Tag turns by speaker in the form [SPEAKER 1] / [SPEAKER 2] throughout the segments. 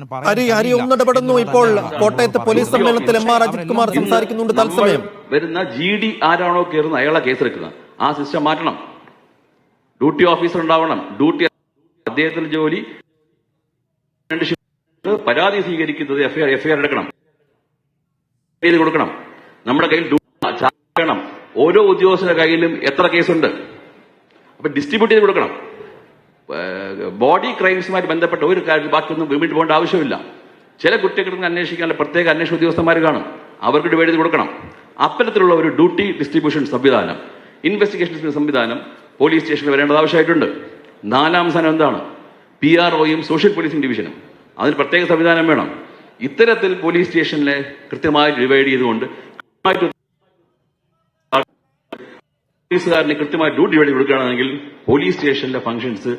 [SPEAKER 1] ഹരി ഹരി ഒന്നിടപെടുന്നു ഇപ്പോൾ കോട്ടയത്ത് പോലീസ് സമ്മേളനത്തിൽ എം. ആർ. അജിത് കുമാർ സംസാരിക്കുന്നുണ്ട് തത്സമയം.
[SPEAKER 2] വരുന്ന ജി ഡി ആരാണോ കയറുന്നത് അയാളെ കേസെടുക്കുന്നത് ആ സിസ്റ്റം മാറ്റണം. ഡ്യൂട്ടി ഓഫീസർ ഉണ്ടാവണം. ഡ്യൂട്ടി അദ്ദേഹത്തിന്റെ ജോലി പരാതി സ്വീകരിക്കുന്നത് എഫ്ഐആർ എഫ്ഐആർ എടുക്കണം. ചെയ്ത് കൊടുക്കണം. നമ്മുടെ കയ്യിൽ വേണം. ഓരോ ഉദ്യോഗസ്ഥരുടെ കയ്യിലും എത്ര കേസുണ്ട്? അപ്പൊ ഡിസ്ട്രിബ്യൂട്ട് ചെയ്ത് കൊടുക്കണം. ബോഡി ക്രൈംസുമായി ബന്ധപ്പെട്ട ഒരു കാര്യം ബാക്കിയൊന്നും വീട്ടിൽ പോകേണ്ട ആവശ്യമില്ല. ചില കുറ്റകൃത്യങ്ങൾ അന്വേഷിക്കാനുള്ള പ്രത്യേക അന്വേഷണ ഉദ്യോഗസ്ഥന്മാർ കാണും. അവർക്ക് ഡിവൈഡ് കൊടുക്കണം. അത്തരത്തിലുള്ള ഒരു ഡ്യൂട്ടി ഡിസ്ട്രിബ്യൂഷൻ സംവിധാനം ഇൻവെസ്റ്റിഗേഷൻ സംവിധാനം പോലീസ് സ്റ്റേഷനിൽ വരേണ്ടത് ആവശ്യമായിട്ടുണ്ട്. നാലാം സ്ഥാനം എന്താണ്? പി ആർ ഒയും സോഷ്യൽ പോലീസിംഗ് ഡിവിഷനും അതിന് പ്രത്യേക സംവിധാനം വേണം. ഇത്തരത്തിൽ പോലീസ് സ്റ്റേഷനിലെ കൃത്യമായി ഡിവൈഡ് ചെയ്തുകൊണ്ട് പോലീസുകാരന് കൃത്യമായി ഡ്യൂട്ടി ഡിവൈഡ് കൊടുക്കുകയാണെങ്കിൽ പോലീസ് സ്റ്റേഷനിലെ ഫംഗ്ഷൻസ്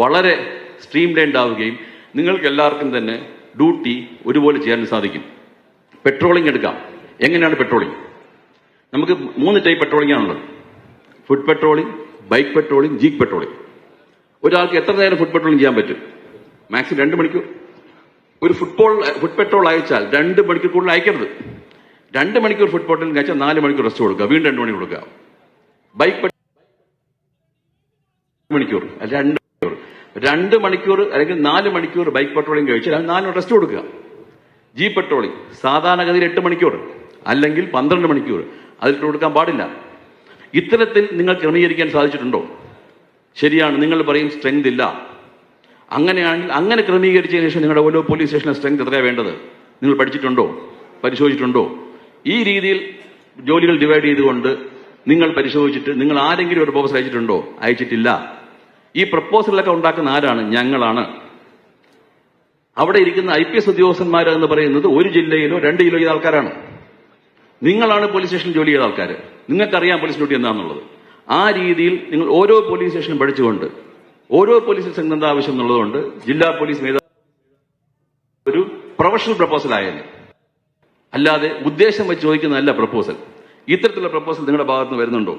[SPEAKER 2] വളരെ സ്ട്രീം ലൈൻഡ് ആവുകയും നിങ്ങൾക്ക് എല്ലാവർക്കും തന്നെ ഡ്യൂട്ടി ഒരുപോലെ ചെയ്യാൻ സാധിക്കും. പെട്രോളിംഗ് എടുക്കാം. എങ്ങനെയാണ് പെട്രോളിംഗ് നമുക്ക് മൂന്ന് ടൈപ്പ് പെട്രോളിംഗ് ആണുള്ളത് foot patrolling bike patrolling jeep patrolling ഒരാൾക്ക് എത്ര നേരം ഫുഡ് പെട്രോളിംഗ് ചെയ്യാൻ പറ്റും? മാക്സിമം രണ്ട് മണിക്കൂർ. ഒരു ഫുട്ബോൾ ഫുഡ് പെട്രോൾ അയച്ചാൽ രണ്ട് മണിക്കൂർ കൂടുതൽ അയക്കരുത്. രണ്ട് മണിക്കൂർ ഫുഡ് പെട്രോളിംഗ് അയച്ചാൽ നാല് മണിക്കൂർ റെസ്റ്റ് കൊടുക്കുക. വീണ്ടും രണ്ട് മണിക്കൂർ കൊടുക്കുക. ബൈക്ക് മണിക്കൂർ. രണ്ട് രണ്ട് മണിക്കൂർ അല്ലെങ്കിൽ നാല് മണിക്കൂർ ബൈക്ക് പെട്രോളിംഗ് കഴിച്ചാൽ അത് നാല് റെസ്റ്റ് കൊടുക്കുക. ജീപ്പ് പെട്രോളിംഗ് സാധാരണഗതിയിൽ എട്ട് മണിക്കൂർ അല്ലെങ്കിൽ പന്ത്രണ്ട് മണിക്കൂർ അതിൽ കൊടുക്കാൻ പാടില്ല. ഇത്തരത്തിൽ നിങ്ങൾ ക്രമീകരിക്കാൻ സാധിച്ചിട്ടുണ്ടോ? ശരിയാണ് നിങ്ങൾ പറയും സ്ട്രെങ്ത് ഇല്ല. അങ്ങനെയാണെങ്കിൽ അങ്ങനെ ക്രമീകരിച്ചതിന് ശേഷം നിങ്ങളുടെ ഓരോ പോലീസ് സ്റ്റേഷനിലെ സ്ട്രെങ്ത് എത്രയാണ് വേണ്ടത്? നിങ്ങൾ പഠിച്ചിട്ടുണ്ടോ? പരിശോധിച്ചിട്ടുണ്ടോ? ഈ രീതിയിൽ ജോലികൾ ഡിവൈഡ് ചെയ്തുകൊണ്ട് നിങ്ങൾ പരിശോധിച്ചിട്ട് നിങ്ങൾ ആരെങ്കിലും ഒരു പ്രപ്പോസൽ അയച്ചിട്ടുണ്ടോ? അയച്ചിട്ടില്ല. ഈ പ്രപ്പോസലൊക്കെ ഉണ്ടാക്കുന്ന ആരാണ്? ഞങ്ങളാണ്. അവിടെ ഇരിക്കുന്ന ഐ പി എസ് ഉദ്യോഗസ്ഥന്മാർ എന്ന് പറയുന്നത് ഒരു ജില്ലയിലോ രണ്ട് ജില്ലയിലോ ചെയ്ത ആൾക്കാരാണ്. നിങ്ങളാണ് പോലീസ് സ്റ്റേഷനിൽ ജോലി ചെയ്ത ആൾക്കാർ നിങ്ങൾക്കറിയാം പോലീസ് ഡ്യൂട്ടി എന്താണെന്നുള്ളത് ആ രീതിയിൽ നിങ്ങൾ ഓരോ പോലീസ് സ്റ്റേഷനും പഠിച്ചുകൊണ്ട് ഓരോ പോലീസ് സ്റ്റേഷൻ എന്താ ആവശ്യം എന്നുള്ളതുകൊണ്ട് ജില്ലാ പോലീസ് മേധാവി ഒരു പ്രൊഫഷണൽ പ്രപ്പോസൽ ആയാലും അല്ലാതെ ഉദ്ദേശം വെച്ച് ചോദിക്കുന്നതല്ല പ്രപ്പോസൽ. ഇത്തരത്തിലുള്ള പ്രപ്പോസൽ നിങ്ങളുടെ ഭാഗത്ത് നിന്ന് വരുന്നുണ്ടോ?